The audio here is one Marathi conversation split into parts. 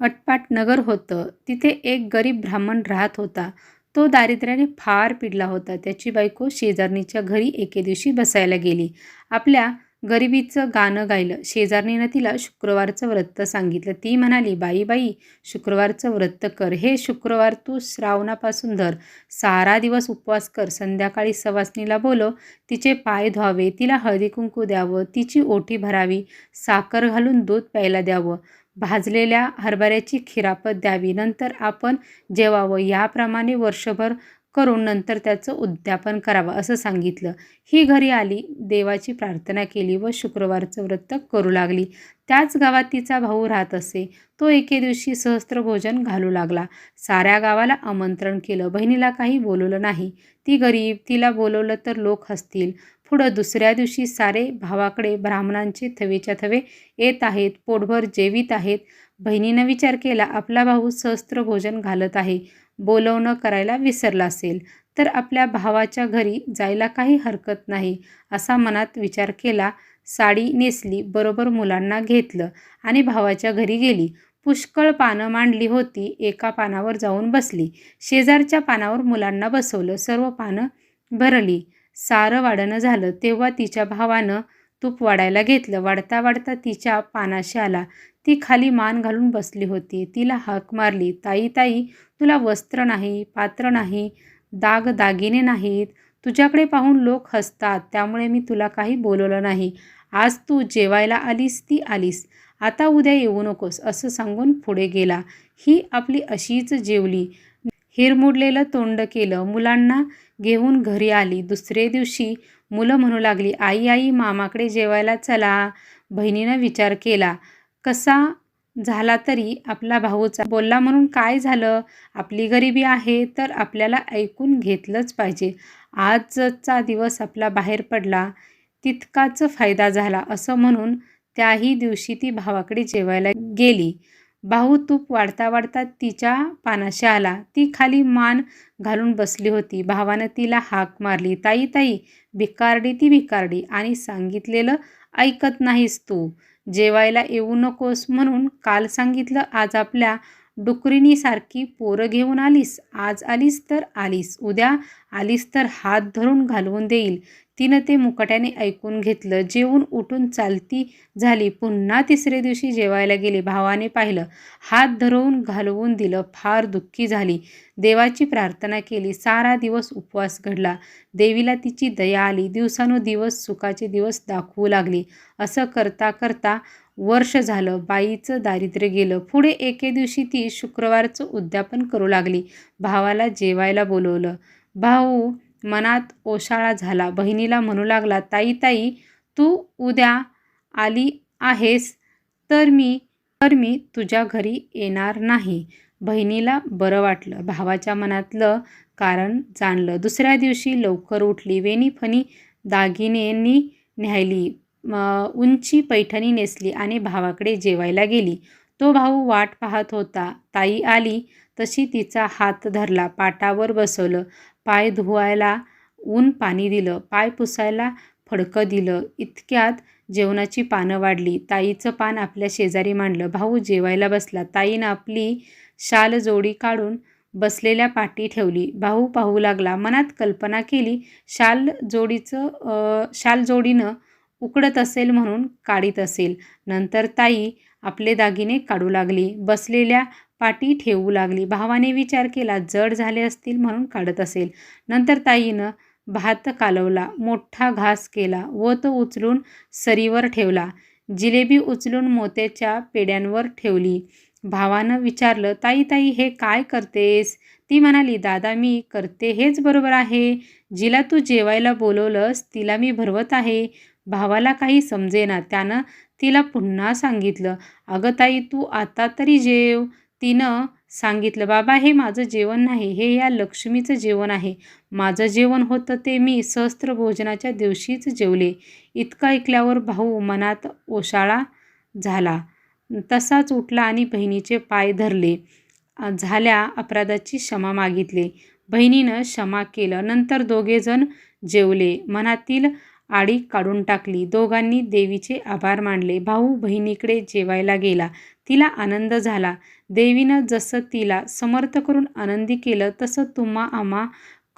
अटपाट नगर होतं. तिथे एक गरीब ब्राह्मण राहत होता. तो दारिद्र्याने फार पिडला होता. त्याची बायको शेजारणीच्या घरी एके दिवशी बसायला गेली. आपल्या गरिबीचं गाणं गायलं. शेजारणीनं तिला शुक्रवारचं व्रत सांगितलं. ती म्हणाली बाई बाई शुक्रवारचं व्रत कर. हे शुक्रवार तू श्रावणापासून धर. सारा दिवस उपवास कर. संध्याकाळी सवासणीला बोलव. तिचे पाय धुवावे. तिला हळदी कुंकू द्यावं. तिची ओटी भरावी. साखर घालून दूध प्यायला द्यावं. भाजलेल्या हरभऱ्याची खिरापत द्यावी. नंतर आपण जेवावं. याप्रमाणे वर्षभर करून नंतर त्याचं उद्यापन करावं असं सांगितलं. ही घरी आली देवाची प्रार्थना केली व शुक्रवारचं व्रत करू लागली. त्याच गावात तिचा भाऊ राहत असे. तो एके दिवशी सहस्त्रभोजन घालू लागला. साऱ्या गावाला आमंत्रण केलं. बहिणीला काही बोलवलं नाही. ती गरीब तिला बोलवलं तर लोक हसतील. पुढं दुसऱ्या दिवशी सारे भावाकडे ब्राह्मणांचे थवेच्या थवे येत आहेत पोटभर जेवीत आहेत. बहिणीनं विचार केला आपला भाऊ सहस्त्र भोजन घालत आहे. बोलवणं करायला विसरला असेल. तर आपल्या भावाच्या घरी जायला काही हरकत नाही असा मनात विचार केला. साडी नेसली बरोबर मुलांना घेतलं आणि भावाच्या घरी गेली. पुष्कळ पानं मांडली होती एका पानावर जाऊन बसली. शेजारच्या पानावर मुलांना बसवलं सर्व पानं भरली. सारं वाढणं झालं तेव्हा तिच्या भावानं तूप वाढायला घेतलं. वाढता वाढता तिच्या पानाशी आला. ती खाली मान घालून बसली होती. तिला हाक मारली. ताई ताई तुला वस्त्र नाही पात्र नाही दाग दागिने नाहीत. तुझ्याकडे पाहून लोक हसतात. त्यामुळे मी तुला काही बोलवलं नाही. आज तू जेवायला आलीस ती आलीस. आता उद्या येऊ नकोस असं सांगून पुढे गेला. ही आपली अशीच जेवली. हिरमुडलेलं तोंड केलं. मुलांना घेऊन घरी आली. दुसरे दिवशी मुलं म्हणू लागली आई आई मामाकडे जेवायला चला. बहिणीनं विचार केला कसा झाला तरी आपला भाऊचा? बोलला म्हणून काय झालं? आपली गरिबी आहे तर आपल्याला ऐकून घेतलंच पाहिजे. आजचा दिवस आपला बाहेर पडला. तितकाच फायदा झाला. असं म्हणून त्याही दिवशी ती भावाकडे जेवायला गेली. भाऊ तूप वाढता वाढता तिच्या पानाशी आला. ती खाली मान घालून बसली होती. भावानं तिला हाक मारली. ताई ताई भिकारडी ती भिकारडी. आणि सांगितलेलं ऐकत नाहीस तू. जेवायला येऊ नकोस म्हणून काल सांगितलं आज आपल्या डुकरिणीसारखी पोरं घेऊन आलीस. आज आलीस तर आलीस. उद्या आलीस तर हात धरून घालवून देईल. तिनं ते मुकाट्याने ऐकून घेतलं. जेवून उठून चालती झाली. पुन्हा तिसऱ्या दिवशी जेवायला गेली. भावाने पाहिलं. हात धरवून घालवून दिलं. फार दुःखी झाली. देवाची प्रार्थना केली. सारा दिवस उपवास घडला. देवीला तिची दया आली. दिवसानुदिवस सुखाचे दिवस दाखवू लागली. असं करता करता वर्ष झालं. बाईचं दारिद्र्य गेलं. पुढे एके दिवशी ती शुक्रवारचं उद्यापन करू लागली. भावाला जेवायला बोलवलं. भाऊ मनात ओशाळा झाला. बहिणीला म्हणू लागला ताई ताई तू उद्या आली आहेस तर मी तर मी तुझ्या घरी येणार नाही. बहिणीला बरं वाटलं. भावाच्या मनातलं कारण जाणलं. दुसऱ्या दिवशी लवकर उठली. वेणीफणी दागिनेंनी दागिनेनी न्यायली. उंची पैठणी नेसली आणि भावाकडे जेवायला गेली. तो भाऊ वाट पाहत होता. ताई आली तशी तिचा हात धरला पाटावर बसवलं पाय धुवायला ऊन पाणी दिलं पाय पुसायला फडकं दिलं. इतक्यात जेवणाची पानं वाढली. ताईचं पान आपल्या शेजारी मांडलं. भाऊ जेवायला बसला. ताईनं आपली शाल जोडी काढून बसलेल्या पाठी ठेवली. भाऊ पाहू लागला. मनात कल्पना केली शाल जोडीचं शाल जोडीनं उकडत असेल म्हणून काढीत असेल. नंतर ताई आपले दागिने काढू लागली. बसलेल्या पाटी ठेवू लागली. भावाने विचार केला जड झाले असतील म्हणून काढत असेल. नंतर ताईनं भात कालवला मोठा घास केला व तो उचलून सरीवर ठेवला. जिलेबी उचलून मोत्याच्या पेड्यांवर ठेवली. भावानं विचारलं ताई ताई हे काय करतेस? ती म्हणाली दादा मी करते हेच बरोबर आहे. जिला तू जेवायला बोलवलंस तिला मी भरवत आहे. भावाला काही समजेना. त्यानं तिला पुन्हा सांगितलं अगं ताई तू आता तरी जेव. तिनं सांगितलं बाबा हे माझं जेवण नाही हे या लक्ष्मीचं जेवण आहे. माझं जेवण होतं ते मी सहस्त्र भोजनाच्या दिवशीच जेवले. इतकं ऐकल्यावर भाऊ मनात ओशाळा झाला. तसाच उठला आणि बहिणीचे पाय धरले. झाल्या अपराधाची क्षमा मागितले. बहिणीनं क्षमा केलं. नंतर दोघेजण जेवले. मनातील आडी काढून टाकली. दोघांनी देवीचे आभार मानले. भाऊ बहिणीकडे जेवायला गेला. तिला आनंद झाला. देवीनं जसं तिला समर्थ करून आनंदी केलं तसं तुम्हा आम्हा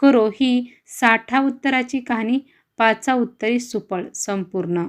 करो ही साठा उत्तराची कहाणी पाचा उत्तरी सुपळ संपूर्ण.